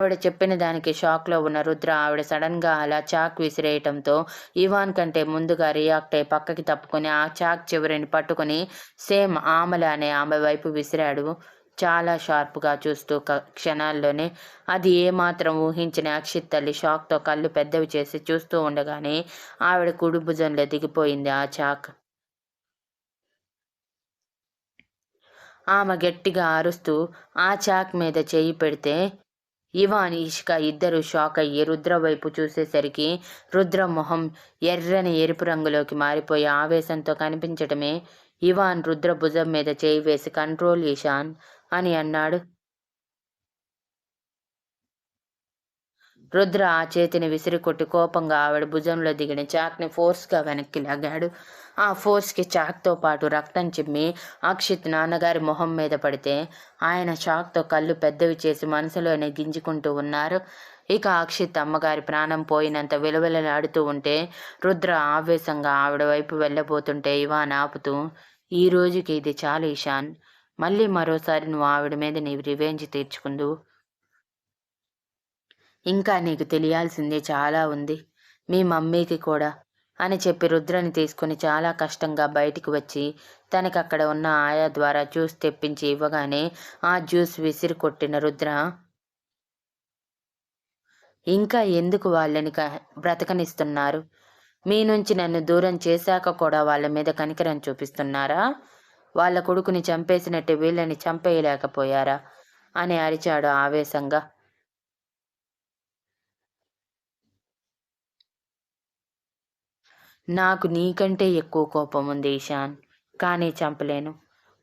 ఆవిడ చెప్పిన దానికి షాక్లో ఉన్న రుద్ర ఆవిడ సడన్గా అలా చాక్ విసిరేయటంతో ఇవాన్ కంటే ముందుగా రియాక్ట్ అయి పక్కకి తప్పుకొని ఆ చాక్ చివరిని పట్టుకొని సేమ్ ఆమెలానే ఆమె వైపు విసిరాడు. చాలా షార్ప్గా చూస్తూ క్షణాల్లోనే అది ఏమాత్రం ఊహించిన అక్షిత్ తల్లి షాక్తో కళ్ళు పెద్దవి చేసి చూస్తూ ఉండగానే ఆవిడ కుడి భుజంలో దిగిపోయింది ఆ చాక్. ఆమె గట్టిగా అరుస్తూ ఆ చాక్ మీద చేయి పెడితే ఇవాన్ ఇష్క ఇద్దరు షాక్ అయ్యి రుద్ర వైపు చూసేసరికి రుద్ర మొహం ఎర్రని ఎరుపు రంగులోకి మారిపోయి ఆవేశంతో కనిపించటమే ఇవాన్ రుద్ర భుజం మీద చేయి వేసి కంట్రోల్ ఈశాన్ అని అన్నాడు. రుద్ర ఆ చేతిని విసిరికొట్టి కోపంగా ఆవిడ భుజంలో దిగిన చాక్ని ఫోర్స్గా వెనక్కి లాగాడు. ఆ ఫోర్స్కి చాక్తో పాటు రక్తం చిమ్మి అక్షిత్ నాన్నగారి మొహం మీద పడితే ఆయన షాక్తో కళ్ళు పెద్దవి చేసి మనసులోనే గింజుకుంటూ ఉన్నారు. ఇక అక్షిత్ అమ్మగారి ప్రాణం పోయినంత విలువలలాడుతూ ఉంటే రుద్ర ఆవేశంగా ఆవిడ వైపు వెళ్ళబోతుంటే ఇవాన్ ఆపుతూ ఈ రోజుకి ఇది చాలు ఇషాన్ మళ్ళీ మరోసారి నువ్వు ఆవిడ మీద నీవు రివెంజ్ తీర్చుకుందు. ఇంకా నీకు తెలియాల్సిందే చాలా ఉంది. మీ మమ్మీకి కూడా. అని చెప్పి రుద్రని తీసుకుని చాలా కష్టంగా బయటికి వచ్చి తనకి అక్కడ ఉన్న ఆయా ద్వారా జ్యూస్ తెప్పించి ఇవ్వగానే ఆ జ్యూస్ విసిరి కొట్టిన రుద్ర ఇంకా ఎందుకు వాళ్ళని బ్రతకనిస్తున్నారు? మీ నుంచి నన్ను దూరం చేశాక కూడా వాళ్ళ మీద కనికరం చూపిస్తున్నారా? వాళ్ళ కొడుకుని చంపేసినట్టు వీళ్ళని చంపేయలేకపోయారా? అని అరిచాడు ఆవేశంగా. నాకు నీకంటే ఎక్కువ కోపం ఉంది ఈశాన్ కానీ చంపలేను.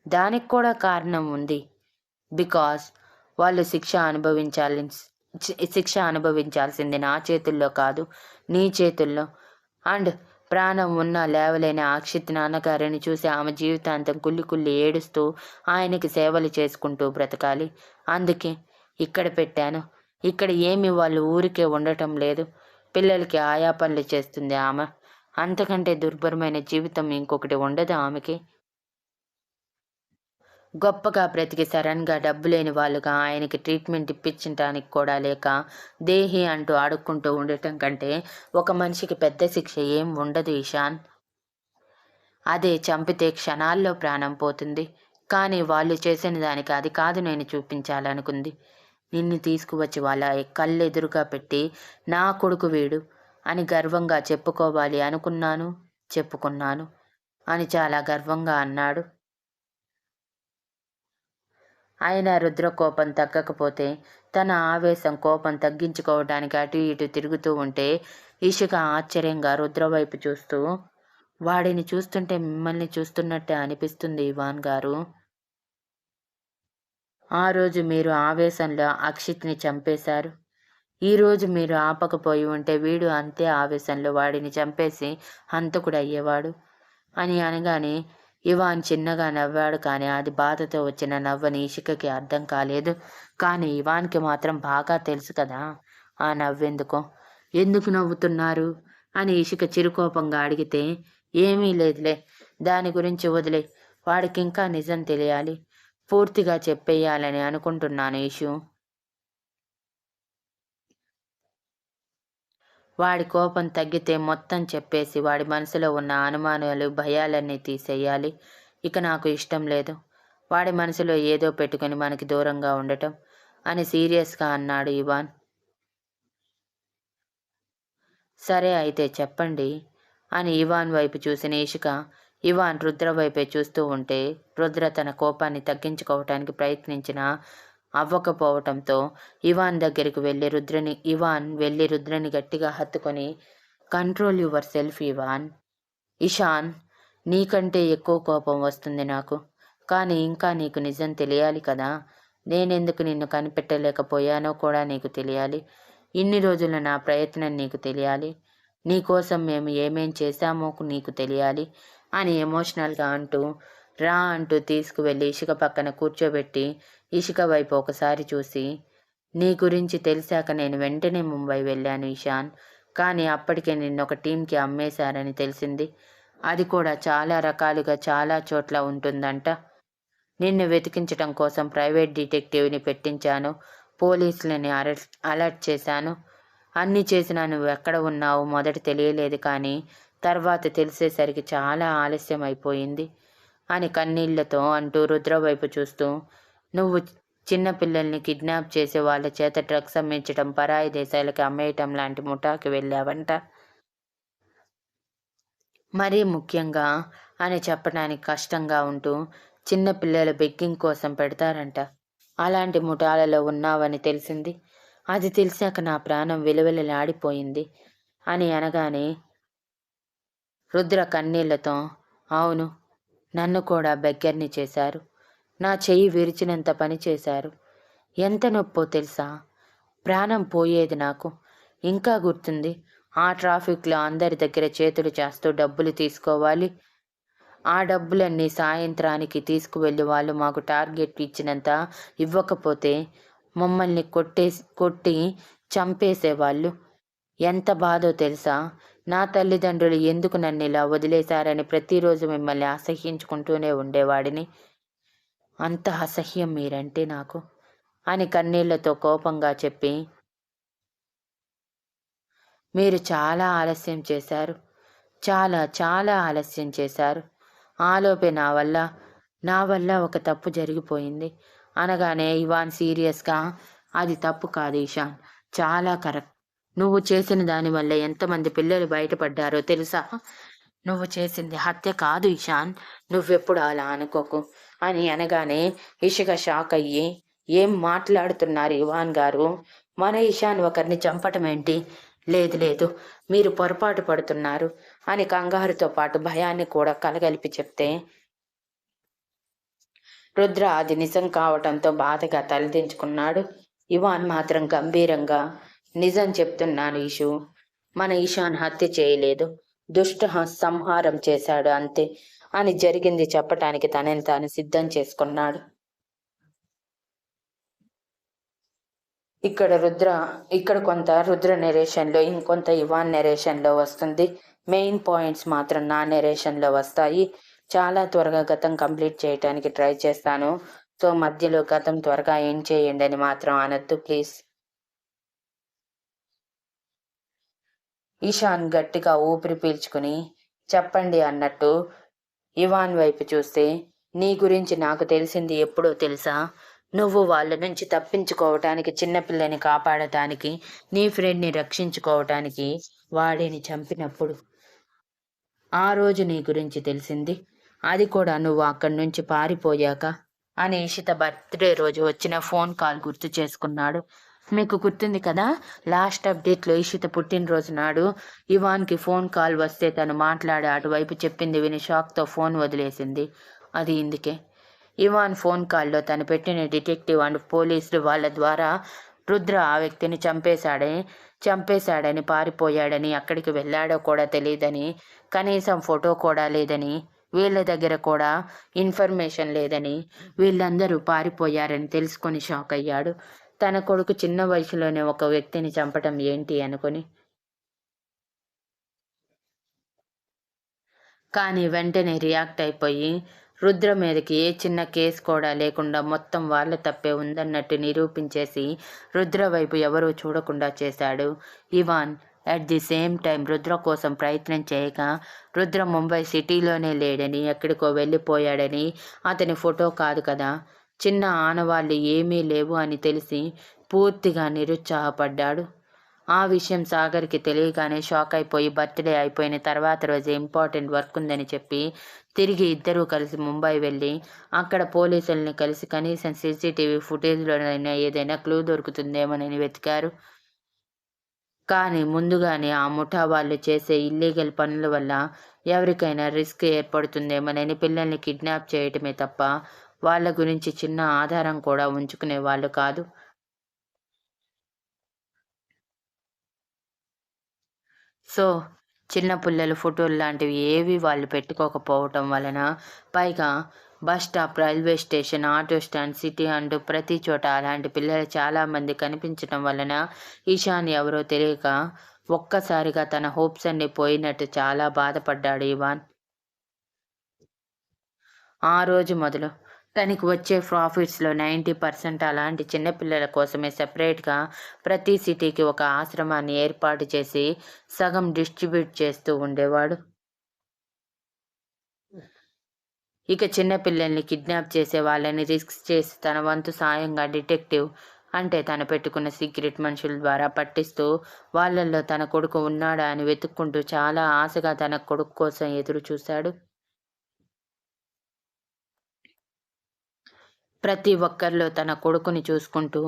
దానికి కూడా కారణం ఉంది. బికాస్ వాళ్ళు శిక్ష అనుభవించాలి శిక్ష అనుభవించాల్సింది నా చేతుల్లో కాదు నీ చేతుల్లో. అండ్ ప్రాణం ఉన్న లేవలేని అక్షిత్ నాన్నగారిని చూసి ఆమె జీవితాంతం కుల్లి కుల్లి ఏడుస్తూ ఆయనకి సేవలు చేసుకుంటూ బ్రతకాలి. అందుకే ఇక్కడ పెట్టాను. ఇక్కడ ఏమి వాళ్ళు ఊరికే ఉండటం లేదు. పిల్లలకి ఆయా పనులు చేస్తుంది ఆమె. అంతకంటే దుర్భరమైన జీవితం ఇంకొకటి ఉండదు ఆమెకి? గొప్పగా బ్రతికి సడన్గా డబ్బు లేని వాళ్ళుగా ఆయనకి ట్రీట్మెంట్ ఇప్పించడానికి కూడా లేక దేహి అంటూ ఆడుకుంటూ ఉండటం కంటే ఒక మనిషికి పెద్ద శిక్ష ఏం ఉండదు ఈశాన్. అదే చంపితే క్షణాల్లో ప్రాణం పోతుంది. కానీ వాళ్ళు చేసిన దానికి అది కాదు నేను చూపించాలనుకుంది. నిన్ను తీసుకువచ్చి వాళ్ళ కళ్ళెదురుగా పెట్టి నా కొడుకు వీడు అని గర్వంగా చెప్పుకోవాలి అనుకున్నాను చెప్పుకున్నాను అని చాలా గర్వంగా అన్నాడు. అయినా రుద్ర కోపం తగ్గకపోతే తన ఆవేశం కోపం తగ్గించుకోవడానికి అటు ఇటు తిరుగుతూ ఉంటే ఇషిక ఆశ్చర్యంగా రుద్ర వైపు చూస్తూ వాడిని చూస్తుంటే మిమ్మల్ని చూస్తున్నట్టే అనిపిస్తుంది ఇవాన్ గారు. ఆ రోజు మీరు ఆవేశంలో అక్షిత్ని చంపేశారు. ఈరోజు మీరు ఆపకపోయి ఉంటే వీడు అంతే ఆవేశంలో వాడిని చంపేసి హంతకుడు అయ్యేవాడు అని అనగానే ఇవాన్ చిన్నగా నవ్వాడు కానీ అది బాధతో వచ్చిన నవ్వని ఇషికకి అర్థం కాలేదు. కానీ ఇవాన్కి మాత్రం బాగా తెలుసు కదా ఆ నవ్వెందుకో. ఎందుకు నవ్వుతున్నారు? అని ఇషిక చిరుకోపంగా అడిగితే ఏమీ లేదులే దాని గురించి వదిలే వాడికి ఇంకా నిజం తెలియాలి. పూర్తిగా చెప్పేయాలని అనుకుంటున్నాను ఇషు. వాడి కోపం తగ్గితే మొత్తం చెప్పేసి వాడి మనసులో ఉన్న అనుమానాలు భయాలన్నీ తీసేయాలి. ఇక నాకు ఇష్టం లేదు. వాడి మనసులో ఏదో పెట్టుకుని మనకి దూరంగా ఉండటం అని సీరియస్గా అన్నాడు ఇవాన్. సరే అయితే చెప్పండి అని ఇవాన్ వైపు చూసిన ఇషిక ఇవాన్ రుద్ర వైపే చూస్తూ ఉంటే రుద్ర తన కోపాన్ని తగ్గించుకోవటానికి ప్రయత్నించిన అవ్వకపోవటంతో ఇవాన్ దగ్గరికి వెళ్ళి రుద్రని ఇవాన్ వెళ్ళి రుద్రని గట్టిగా హత్తుకొని control yourself Ivan. Ishan నీకంటే ఎక్కువ కోపం వస్తుంది నాకు. కానీ ఇంకా నీకు నిజం తెలియాలి కదా. నేనెందుకు నిన్ను కనిపెట్టలేకపోయానో కూడా నీకు తెలియాలి. ఇన్ని రోజుల నా ప్రయత్నం నీకు తెలియాలి. నీకోసం మేము ఏమేం చేశామో నీకు తెలియాలి అని ఎమోషనల్గా అంటూ రా అంటూ తీసుకువెళ్ళి ఇసుక పక్కన కూర్చోబెట్టి ఇషిక వైపు ఒకసారి చూసి నీ గురించి తెలిసాక నేను వెంటనే ముంబై వెళ్ళాను ఇషాన్. కానీ అప్పటికే నిన్న ఒక టీంకి అమ్మేశారని తెలిసింది. అది కూడా చాలా రకాలుగా చాలా చోట్ల ఉంటుందంట. నిన్ను వెతికించడం కోసం ప్రైవేట్ డిటెక్టివ్ని పెట్టించాను. పోలీసులని అరెస్ట్ అలర్ట్ చేశాను. అన్నీ చేసినా నువ్వు ఎక్కడ ఉన్నావు మొదట తెలియలేదు కానీ తర్వాత తెలిసేసరికి చాలా ఆలస్యం అయిపోయింది అని కన్నీళ్ళతో అంటూ రుద్ర వైపు చూస్తూ నువ్వు చిన్న పిల్లల్ని కిడ్నాప్ చేసి వాళ్ళ చేత డ్రగ్స్ అమ్మించడం పరాయి దేశాలకి అమ్మేయటం లాంటి ముఠాకి వెళ్ళావంట. మరీ ముఖ్యంగా అని చెప్పడానికి కష్టంగా ఉంటూ చిన్న పిల్లల బెగ్గింగ్ కోసం పెడతారంట. అలాంటి ముఠాలలో ఉన్నావని తెలిసింది. అది తెలిసాక నా ప్రాణం విలువెలలాడిపోయింది అని అనగానే రుద్ర కన్నీళ్ళతో అవును నన్ను కూడా బెగ్గర్ని చేశారు. నా చెయ్యి విరిచినంత పని చేశారు. ఎంత నొప్పో తెలుసా? ప్రాణం పోయేది నాకు. ఇంకా గుర్తుంది ఆ ట్రాఫిక్లో అందరి దగ్గర చేతులు చేస్తూ డబ్బులు తీసుకోవాలి. ఆ డబ్బులన్నీ సాయంత్రానికి తీసుకువెళ్ళి వాళ్ళు మాకు టార్గెట్ ఇచ్చినంత ఇవ్వకపోతే మమ్మల్ని కొట్టేసి కొట్టి చంపేసేవాళ్ళు. ఎంత బాధో తెలుసా? నా తల్లిదండ్రులు ఎందుకు నన్ను ఇలా వదిలేశారని ప్రతిరోజు మిమ్మల్ని అసహ్యించుకుంటూనే ఉండేవాడిని. అంత అసహ్యం మీరంటే నాకు. అని కన్నీళ్ళతో కోపంగా చెప్పి మీరు చాలా ఆలస్యం చేశారు. చాలా చాలా ఆలస్యం చేశారు. ఆలోపే నా వల్ల నా వల్ల ఒక తప్పు జరిగిపోయింది. అనగానే ఇవాన్ సీరియస్గా అది తప్పు కాదు ఈశాన్. చాలా కరెక్ట్. నువ్వు చేసిన దానివల్ల ఎంతమంది పిల్లలు బయటపడ్డారో తెలుసా? నువ్వు చేసింది హత్య కాదు ఇషాన్ నువ్వెప్పుడు అలా అనుకోకు. అని అనగానే ఇషిక షాక్ అయ్యి ఏం మాట్లాడుతున్నారు ఇవాన్ గారు? మన ఇషాన్ ఒకరిని చంపటం ఏంటి? లేదు లేదు మీరు పొరపాటు పడుతున్నారు అని కంగారుతో పాటు భయాన్ని కూడా కలగలిపి చెప్తే రుద్ర అది నిజం కావటంతో బాధగా తలదించుకున్నాడు. ఇవాన్ మాత్రం గంభీరంగా నిజం చెప్తున్నాను ఈషు మన ఇషాన్ హత్య చేయలేదు. దుష్ట సంహారం చేశాడు అంతే. అని జరిగింది చెప్పటానికి తనని తాను సిద్ధం చేసుకున్నాడు. ఇక్కడ రుద్ర ఇక్కడ కొంత రుద్ర నెరేషన్లో ఇంకొంత ఇవాన్ నెరేషన్లో వస్తుంది. మెయిన్ పాయింట్స్ మాత్రం నా నెరేషన్లో వస్తాయి. చాలా త్వరగా గతం కంప్లీట్ చేయడానికి ట్రై చేస్తాను. సో మధ్యలో గతం త్వరగా ఏం చేయండి అని మాత్రం అనొద్దు ప్లీజ్ ఈశాన్ గట్టిగా ఊపిరి పీల్చుకుని చెప్పండి అన్నట్టు ఇవాన్ వైపు చూస్తే నీ గురించి నాకు తెలిసింది ఎప్పుడో తెలుసా? నువ్వు వాళ్ళ నుంచి తప్పించుకోవటానికి చిన్నపిల్లని కాపాడటానికి నీ ఫ్రెండ్ని రక్షించుకోవటానికి వాడిని చంపినప్పుడు. ఆ రోజు నీ గురించి తెలిసింది. అది కూడా నువ్వు అక్కడి నుంచి పారిపోయాక. అని ఇషిత బర్త్డే రోజు వచ్చిన ఫోన్ కాల్ గుర్తు చేసుకున్నాడు. మీకు గుర్తుంది కదా? లాస్ట్ అప్డేట్లో ఇషిత పుట్టినరోజు నాడు ఇవాన్కి ఫోన్ కాల్ వస్తే తను మాట్లాడి అటువైపు చెప్పింది విని షాక్తో ఫోన్ వదిలేసింది. అది ఇందుకే. ఇవాన్ ఫోన్ కాల్లో తను పెట్టిన డిటెక్టివ్ అండ్ పోలీసులు వాళ్ళ ద్వారా రుద్ర ఆ వ్యక్తిని చంపేశాడని చంపేశాడని పారిపోయాడని అక్కడికి వెళ్ళాడో కూడా తెలియదని కనీసం ఫోటో కూడా లేదని వీళ్ళ దగ్గర కూడా ఇన్ఫర్మేషన్ లేదని వీళ్ళందరూ పారిపోయారని తెలుసుకొని షాక్ అయ్యాడు. తన కొడుకు చిన్న వయసులోనే ఒక వ్యక్తిని చంపటం ఏంటి అనుకుని? కానీ వెంటనే రియాక్ట్ అయిపోయి రుద్ర మీదకి ఏ చిన్న కేసు కూడా లేకుండా మొత్తం వాళ్ళ తప్పే ఉందన్నట్టు నిరూపించేసి రుద్ర వైపు ఎవరూ చూడకుండా చేశాడు. Ivaan at the same time Rudra కోసం ప్రయత్నం చేయక రుద్ర ముంబై సిటీలోనే లేడని ఎక్కడికో వెళ్ళిపోయాడని అతని ఫోటో కాదు కదా? చిన్న ఆనవాళ్ళు ఏమీ లేవు అని తెలిసి పూర్తిగా నిరుత్సాహపడ్డాడు. ఆ విషయం సాగర్కి తెలియగానే షాక్ అయిపోయి బర్త్డే అయిపోయిన తర్వాత రోజు ఇంపార్టెంట్ వర్క్ ఉందని చెప్పి తిరిగి ఇద్దరూ కలిసి ముంబై వెళ్ళి అక్కడ పోలీసుల్ని కలిసి కనీసం సీసీటీవీ ఫుటేజ్లోనైనా ఏదైనా క్లూ దొరుకుతుందేమోనని వెతికారు. కానీ ముందుగానే ఆ ముఠా వాళ్ళు చేసే ఇల్లీగల్ పనుల వల్ల ఎవరికైనా రిస్క్ ఏర్పడుతుందేమోనని పిల్లల్ని కిడ్నాప్ చేయటమే తప్ప వాళ్ళ గురించి చిన్న ఆధారం కూడా ఉంచుకునే వాళ్ళు కాదు. సో చిన్న పిల్లల ఫోటోలు లాంటివి ఏవి వాళ్ళు పెట్టుకోకపోవటం వలన పైగా bus stop railway station auto stand city and ప్రతి చోట అలాంటి పిల్లలు చాలామంది కనిపించటం వలన ఈశాన్ ఎవరో తెలియక ఒక్కసారిగా తన హోప్స్ అన్ని పోయినట్టు చాలా బాధపడ్డాడు ఇవాన్. ఆ రోజు మొదలు. తనకి వచ్చే ప్రాఫిట్స్లో నైంటీ పర్సెంట్ అలాంటి చిన్నపిల్లల కోసమే సెపరేట్గా ప్రతి సిటీకి ఒక ఆశ్రమాన్ని ఏర్పాటు చేసి సగం డిస్ట్రిబ్యూట్ చేస్తూ ఉండేవాడు. ఇక చిన్నపిల్లల్ని కిడ్నాప్ చేసే వాళ్ళని రిస్క్ చేసి తన వంతు సాయంగా డిటెక్టివ్ అంటే తను పెట్టుకున్న సీక్రెట్ మనుషుల ద్వారా పట్టిస్తూ వాళ్ళల్లో తన కొడుకు ఉన్నాడా అని వెతుక్కుంటూ చాలా ఆశగా తన కొడుకు కోసం ఎదురు చూశాడు ప్రతి ఒక్కరిలో తన కొడుకుని చూసుకుంటూ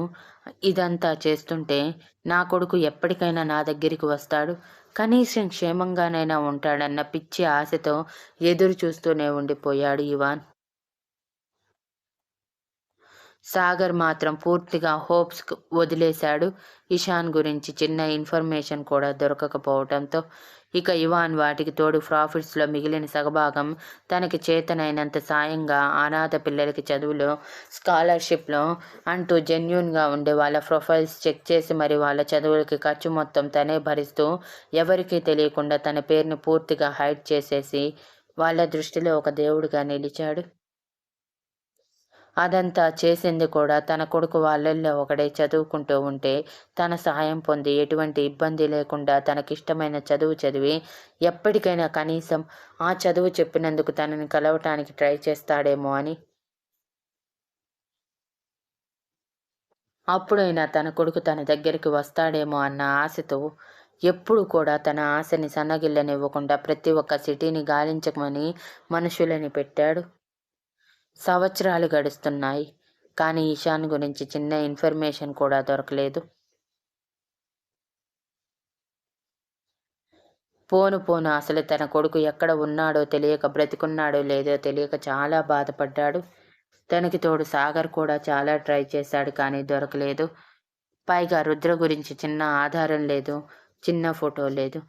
ఇదంతా చేస్తుంటే నా కొడుకు ఎప్పటికైనా నా దగ్గరికి వస్తాడు. కనీసం క్షేమంగానైనా ఉంటాడన్న పిచ్చి ఆశతో ఎదురు చూస్తూనే ఉండిపోయాడు ఇవాన్. సాగర్ మాత్రం పూర్తిగా హోప్స్ వదిలేశాడు. ఇషాన్ గురించి చిన్న ఇన్ఫర్మేషన్ కూడా దొరకకపోవడంతో ఇక ఇవాన్ వాటికి తోడు ప్రాఫిట్స్లో మిగిలిన సగభాగం తనకి చేతనైనంత సాయంగా అనాథ పిల్లలకి చదువులో స్కాలర్షిప్లో అంటూ జెన్యున్గా ఉండే వాళ్ళ ప్రొఫైల్స్ చెక్ చేసి మరి వాళ్ళ చదువులకి ఖర్చు మొత్తం తనే భరిస్తూ ఎవరికీ తెలియకుండా తన పేరుని పూర్తిగా హైడ్ చేసేసి వాళ్ళ దృష్టిలో ఒక దేవుడిగా నిలిచాడు. అదంతా చేసింది కూడా తన కొడుకు వాళ్ళల్లో ఒకడే చదువుకుంటూ ఉంటే తన సహాయం పొంది ఎటువంటి ఇబ్బంది లేకుండా తనకిష్టమైన చదువు చదివి ఎప్పటికైనా కనీసం ఆ చదువు చెప్పినందుకు తనని కలవటానికి ట్రై చేస్తాడేమో అని. అప్పుడైనా తన కొడుకు తన దగ్గరికి వస్తాడేమో అన్న ఆశతో ఎప్పుడు కూడా తన ఆశని సన్నగిల్లనివ్వకుండా ప్రతి ఒక్క సిటీని గాలించమని మనుషులని పెట్టాడు. సంవత్సరాలు గడుస్తున్నాయి. కానీ ఈశాన్ గురించి చిన్న ఇన్ఫర్మేషన్ కూడా దొరకలేదు. పోను పోను అసలు తన కొడుకు ఎక్కడ ఉన్నాడో తెలియక బ్రతికున్నాడో లేదో తెలియక చాలా బాధపడ్డాడు. తనకి తోడు సాగర్ కూడా చాలా ట్రై చేశాడు కానీ దొరకలేదు. పైగా రుద్ర గురించి చిన్న ఆధారం లేదు చిన్న ఫోటో లేదు.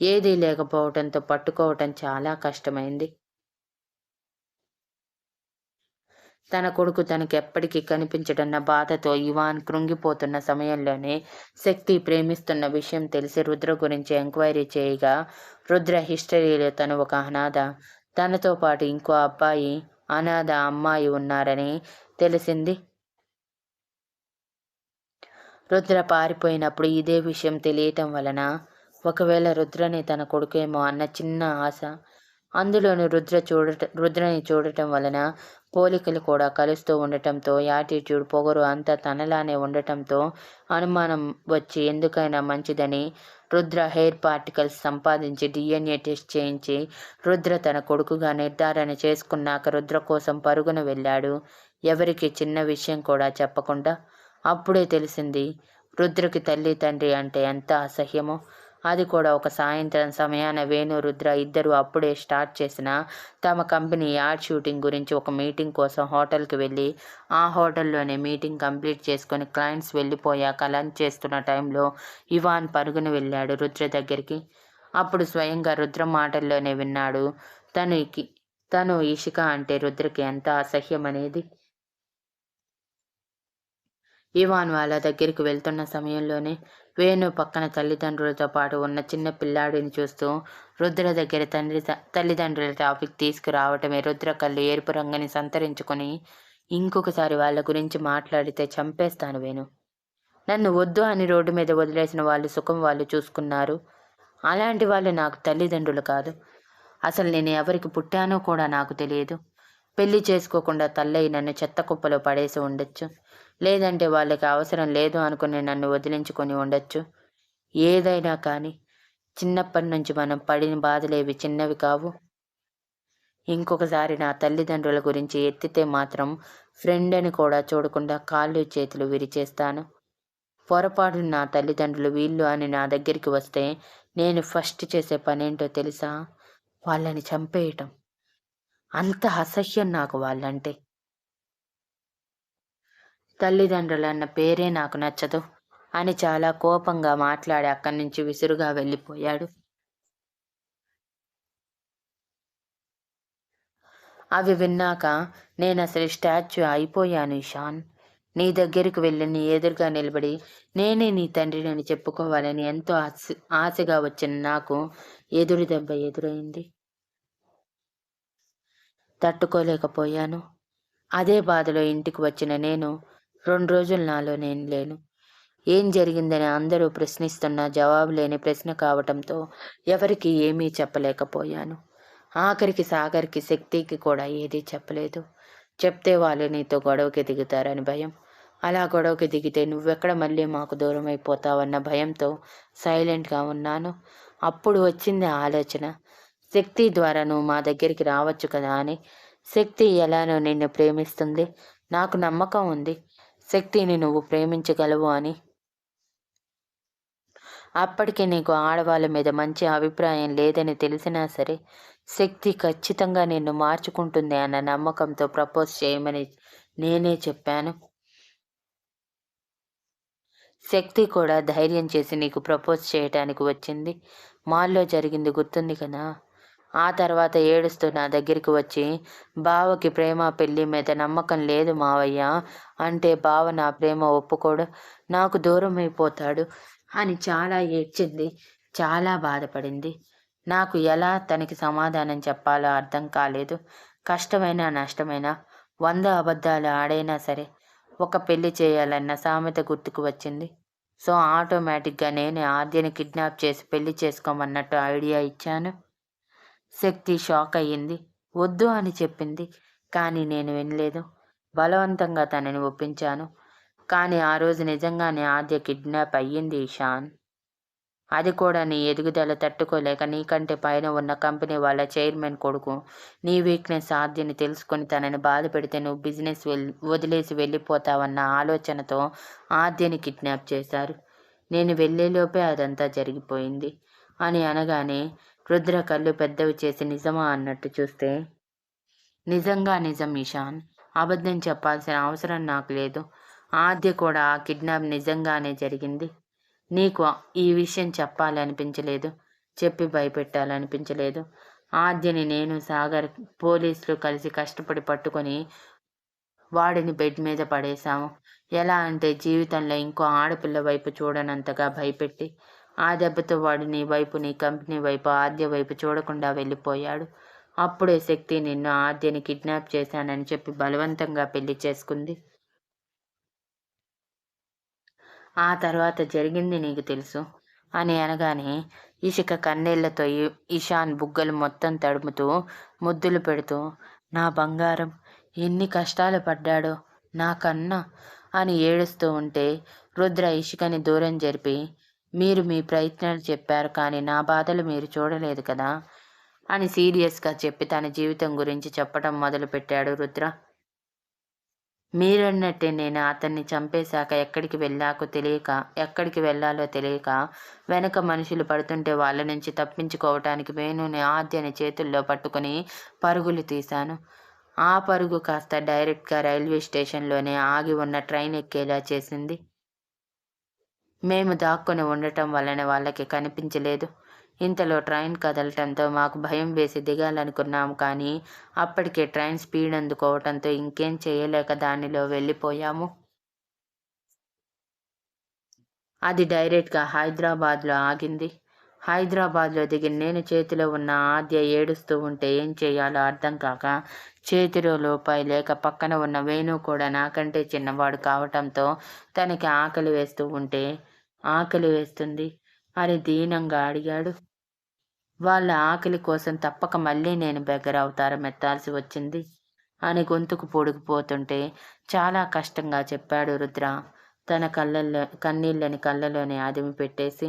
ఏదీ లేకపోవడంతో పట్టుకోవటం చాలా కష్టమైంది. తన కొడుకు తనకెప్పటికీ కనిపించడన్న బాధతో ఇవాన్ కృంగిపోతున్న సమయంలోనే శక్తి ప్రేమిస్తున్న విషయం తెలిసి రుద్ర గురించి ఎంక్వైరీ చేయగా రుద్ర హిస్టరీలో తను ఒక అనాథ. తనతో పాటు ఇంకో అబ్బాయి అనాథ అమ్మాయి ఉన్నారని తెలిసింది. రుద్ర పారిపోయినప్పుడు ఇదే విషయం తెలియటం వలన ఒకవేళ రుద్రని తన కొడుకేమో అన్న చిన్న ఆశ అందులోని రుద్ర చూడట రుద్రని చూడటం వలన పోలికలు కూడా కలుస్తూ ఉండటంతో యాటిట్యూడ్ పొగరు అంతా తనలానే ఉండటంతో అనుమానం వచ్చి ఎందుకైనా మంచిదని రుద్ర హెయిర్ పార్టికల్స్ సంపాదించి డిఎన్ఏ టెస్ట్ చేయించి రుద్ర తన కొడుకుగా నిర్ధారణ చేసుకున్నాక రుద్ర కోసం పరుగున వెళ్ళాడు. ఎవరికి చిన్న విషయం కూడా చెప్పకుండా అప్పుడే తెలిసింది రుద్రకి తల్లి తండ్రి అంటే ఎంత అసహ్యమో. అది కూడా ఒక సాయంత్రం సమయాన వేణు రుద్ర ఇద్దరు అప్పుడే స్టార్ట్ చేసిన తమ కంపెనీ యాడ్ షూటింగ్ గురించి ఒక మీటింగ్ కోసం హోటల్కి వెళ్ళి ఆ హోటల్లోనే మీటింగ్ కంప్లీట్ చేసుకొని క్లయింట్స్ వెళ్ళిపోయాక లంచ్ చేస్తున్న టైంలో ఇవాన్ పరుగున వెళ్ళాడు రుద్ర దగ్గరికి. అప్పుడు స్వయంగా రుద్ర మాటల్లోనే విన్నాడు తనకి తను ఇషిక అంటే రుద్రకి ఎంత అసహ్యం అనేది? ఇవాన్ వాళ్ళ దగ్గరికి వెళ్తున్న సమయంలోనే వేణు పక్కన తల్లిదండ్రులతో పాటు ఉన్న చిన్న పిల్లాడిని చూస్తూ రుద్ర దగ్గర తండ్రి తల్లిదండ్రుల టాపిక్ తీసుకురావటమే రుద్ర కళ్ళు ఎరుపు రంగుని సంతరించుకొని ఇంకొకసారి వాళ్ళ గురించి మాట్లాడితే చంపేస్తాను వేణు. నన్ను వద్దు అని రోడ్డు మీద వదిలేసిన వాళ్ళు సుఖం వాళ్ళు చూసుకున్నారు. అలాంటి వాళ్ళు నాకు తల్లిదండ్రులు కాదు. అసలు నేను ఎవరికి పుట్టానో కూడా నాకు తెలియదు. పెళ్ళి చేసుకోకుండా తల్లయి నన్ను చెత్త కుప్పలో పడేసి ఉండొచ్చు. లేదంటే వాళ్ళకి అవసరం లేదు అనుకుని నన్ను వదిలించుకొని ఉండొచ్చు. ఏదైనా కానీ చిన్నప్పటి నుంచి మనం పడిన బాధలేవి చిన్నవి కావు. ఇంకొకసారి నా తల్లిదండ్రుల గురించి ఎత్తితే మాత్రం ఫ్రెండ్ అని కూడా చూడకుండా కాళ్ళు చేతులు విరిచేస్తాను. పొరపాటు నా తల్లిదండ్రులు వీళ్ళు అని నా దగ్గరికి వస్తే నేను ఫస్ట్ చేసే పనేంటో తెలుసా? వాళ్ళని చంపేయటం. అంత అసహ్యం నాకు వాళ్ళంటే. తల్లిదండ్రులు అన్న పేరే నాకు నచ్చదు. అని చాలా కోపంగా మాట్లాడి అక్కడి నుంచి విసురుగా వెళ్ళిపోయాడు. అవి విన్నాక నేను అసలు స్టాచ్యూ అయిపోయాను ఇషాన్ నీ దగ్గరికి వెళ్ళి నీ ఎదురుగా నిలబడి నేనే నీ తండ్రిని చెప్పుకోవాలని ఎంతో ఆశ ఆశగా వచ్చిన నాకు ఎదురు దెబ్బ ఎదురైంది. తట్టుకోలేకపోయాను. అదే బాధలో ఇంటికి వచ్చిన నేను రెండు రోజులు నాలో నేను లేను. ఏం జరిగిందని అందరూ ప్రశ్నిస్తున్న జవాబు లేని ప్రశ్న కావటంతో ఎవరికి ఏమీ చెప్పలేకపోయాను. ఆఖరికి సాగర్కి శక్తికి కూడా ఏదీ చెప్పలేదు. చెప్తే వాళ్ళు నీతో గొడవకి దిగుతారని భయం. అలా గొడవకి దిగితే నువ్వెక్కడ మళ్ళీ మాకు దూరం అయిపోతావన్న భయంతో సైలెంట్గా ఉన్నాను. అప్పుడు వచ్చింది ఆలోచన. శక్తి ద్వారా నువ్వు మా దగ్గరికి రావచ్చు కదా అని. శక్తి ఎలానో నిన్ను ప్రేమిస్తుంది. నాకు నమ్మకం ఉంది. శక్తిని నువ్వు ప్రేమించగలవు అని. అప్పటికి నీకు ఆడవాళ్ళ మీద మంచి అభిప్రాయం లేదని తెలిసినా సరే శక్తి ఖచ్చితంగా నిన్ను మార్చుకుంటుంది అన్న నమ్మకంతో ప్రపోజ్ చేయమని నేనే చెప్పాను. శక్తి కూడా ధైర్యం చేసి నీకు ప్రపోజ్ చేయటానికి వచ్చింది. మాల్లో జరిగింది గుర్తుంది కదా? ఆ తర్వాత ఏడుస్తూ నా దగ్గరికి వచ్చి బావకి ప్రేమ పెళ్ళి మీద నమ్మకం లేదు మావయ్య. అంటే బావ నా ప్రేమ ఒప్పుకోడు. నాకు దూరం అయిపోతాడు అని చాలా ఏడ్చింది. చాలా బాధపడింది. నాకు ఎలా తనకి సమాధానం చెప్పాలో అర్థం కాలేదు. కష్టమైనా నష్టమైనా వంద అబద్ధాలు ఆడైనా సరే ఒక పెళ్ళి చేయాలన్న సామెత గుర్తుకు వచ్చింది. సో ఆటోమేటిక్గా నేనే ఆద్యని కిడ్నాప్ చేసి పెళ్ళి చేసుకోమన్నట్టు ఐడియా ఇచ్చాను. శక్తి షాక్ అయ్యింది. వద్దు అని చెప్పింది. కానీ నేను వినలేదు. బలవంతంగా తనని ఒప్పించాను. కానీ ఆ రోజు నిజంగానే ఆద్య కిడ్నాప్ అయ్యింది ఇషాన్ అది కూడా నీ ఎదుగుదల తట్టుకోలేక నీకంటే పైన ఉన్న కంపెనీ వాళ్ళ చైర్మన్ కొడుకు నీ వీక్నెస్ ఆద్యని తెలుసుకొని తనని బాధ పెడితే నువ్వు బిజినెస్ వెల్ వదిలేసి వెళ్ళిపోతావన్న ఆలోచనతో ఆద్యని కిడ్నాప్ చేశారు. నేను వెళ్ళేలోపే అదంతా జరిగిపోయింది. అని అనగానే రుద్ర కళ్ళు పెద్దవి చేసి నిజమా అన్నట్టు చూస్తే నిజంగా నిజం ఇషాన్ అబద్ధం చెప్పాల్సిన అవసరం నాకు లేదు. ఆద్య కూడా ఆ కిడ్నాప్ నిజంగానే జరిగింది. నీకు ఈ విషయం చెప్పాలనిపించలేదు. చెప్పి భయపెట్టాలనిపించలేదు. ఆద్యని నేను సాగర్ పోలీసులు కలిసి కష్టపడి పట్టుకొని వాడిని బెడ్ మీద పడేశాము. ఎలా అంటే జీవితంలో ఇంకో ఆడపిల్ల వైపు చూడనంతగా భయపెట్టి ఆ దెబ్బతో వాడు నీ వైపు నీ కంపెనీ వైపు ఆద్య వైపు చూడకుండా వెళ్ళిపోయాడు. అప్పుడే శక్తి నిన్ను ఆద్యని కిడ్నాప్ చేశానని చెప్పి బలవంతంగా పెళ్ళి చేసుకుంది. ఆ తర్వాత జరిగింది నీకు తెలుసు? అని అనగానే ఇషిక కన్నీళ్ళతో ఇషాన్ బుగ్గలు మొత్తం తడుముతూ ముద్దులు పెడుతూ నా బంగారం ఎన్ని కష్టాలు పడ్డాడో నాకన్నా అని ఏడుస్తూ ఉంటే రుద్ర ఇషికని దూరం జరిపి మీరు మీ ప్రయత్నాలు చెప్పారు కానీ నా బాధలు మీరు చూడలేదు కదా? అని సీరియస్గా చెప్పి తన జీవితం గురించి చెప్పడం మొదలుపెట్టాడు రుద్ర. మీరన్నట్టే నేను అతన్ని చంపేశాక ఎక్కడికి వెళ్ళాకో తెలియక ఎక్కడికి వెళ్ళాలో తెలియక వెనక మనుషులు పడుతుంటే వాళ్ళ నుంచి తప్పించుకోవటానికి వేణుని ఆద్యని చేతుల్లో పట్టుకుని పరుగులు తీశాను. ఆ పరుగు కాస్త డైరెక్ట్గా రైల్వే స్టేషన్లోనే ఆగి ఉన్న ట్రైన్ ఎక్కేలా చేసింది. మేము దాక్కుని ఉండటం వలన వాళ్ళకి కనిపించలేదు. ఇంతలో ట్రైన్ కదలటంతో మాకు భయం వేసి దిగాలనుకున్నాము కానీ అప్పటికే ట్రైన్ స్పీడ్ అందుకోవటంతో ఇంకేం చేయలేక దానిలో వెళ్ళిపోయాము. అది డైరెక్ట్గా హైదరాబాద్లో ఆగింది. హైదరాబాద్లో దిగి నేను చేతిలో ఉన్న ఆద్య ఏడుస్తూ ఉంటే ఏం చేయాలో అర్థం కాక చేతిలో లోపాయి లేక పక్కన ఉన్న వేణు కూడా నాకంటే చిన్నవాడు కావటంతో తనకి ఆకలి వేస్తూ ఉంటే ఆకలి వేస్తుంది. అని దీనంగా అడిగాడు. వాళ్ళ ఆకలి కోసం తప్పక మళ్ళీ నేను బెగ్గర అవతారం ఎత్తాల్సి వచ్చింది అని గొంతుకు పొడిగిపోతుంటే చాలా కష్టంగా చెప్పాడు రుద్ర. తన కళ్ళల్లో కన్నీళ్ళని కళ్ళలోనే అదిమి పెట్టేసి